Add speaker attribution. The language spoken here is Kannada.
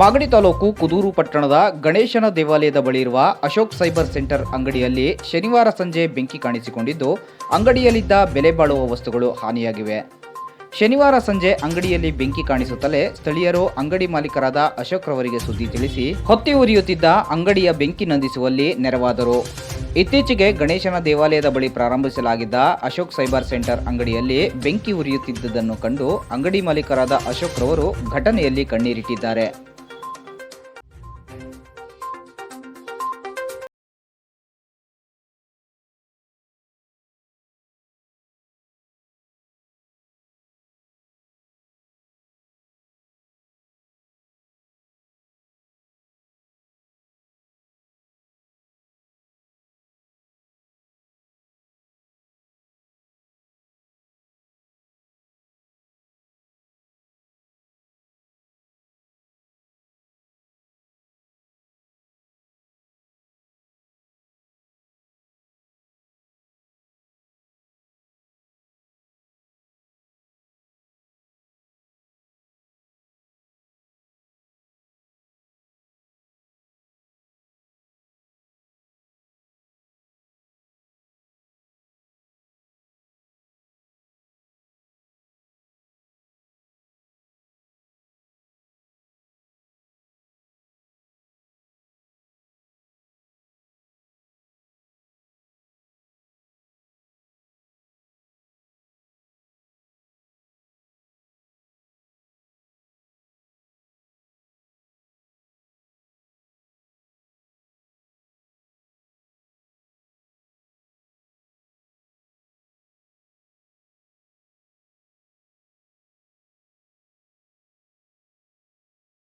Speaker 1: ಮಾಗಡಿ ತಾಲೂಕು ಕುದೂರು ಪಟ್ಟಣದ ಗಣೇಶನ ದೇವಾಲಯದ ಬಳಿ ಇರುವ ಅಶೋಕ್ ಸೈಬರ್ ಸೆಂಟರ್ ಅಂಗಡಿಯಲ್ಲಿ ಶನಿವಾರ ಸಂಜೆ ಬೆಂಕಿ ಕಾಣಿಸಿಕೊಂಡಿದ್ದು, ಅಂಗಡಿಯಲ್ಲಿದ್ದ ಬೆಲೆ ಬಾಳುವ ವಸ್ತುಗಳು ಹಾನಿಯಾಗಿವೆ. ಶನಿವಾರ ಸಂಜೆ ಅಂಗಡಿಯಲ್ಲಿ ಬೆಂಕಿ ಕಾಣಿಸುತ್ತಲೇ ಸ್ಥಳೀಯರು ಅಂಗಡಿ ಮಾಲೀಕರಾದ ಅಶೋಕ್ ರವರಿಗೆ ಸುದ್ದಿ ತಿಳಿಸಿ, ಹೊತ್ತಿ ಉರಿಯುತ್ತಿದ್ದ ಅಂಗಡಿಯ ಬೆಂಕಿ ನಂದಿಸುವಲ್ಲಿ ನೆರವಾದರು. ಇತ್ತೀಚೆಗೆ ಗಣೇಶನ ದೇವಾಲಯದ ಬಳಿ ಪ್ರಾರಂಭಿಸಲಾಗಿದ್ದ ಅಶೋಕ್ ಸೈಬರ್ ಸೆಂಟರ್ ಅಂಗಡಿಯಲ್ಲಿ ಬೆಂಕಿ ಉರಿಯುತ್ತಿದ್ದುದನ್ನು ಕಂಡು ಅಂಗಡಿ ಮಾಲೀಕರಾದ ಅಶೋಕ್ ರವರು ಘಟನೆಯಲ್ಲಿ ಕಣ್ಣೀರಿಟ್ಟಿದ್ದಾರೆ.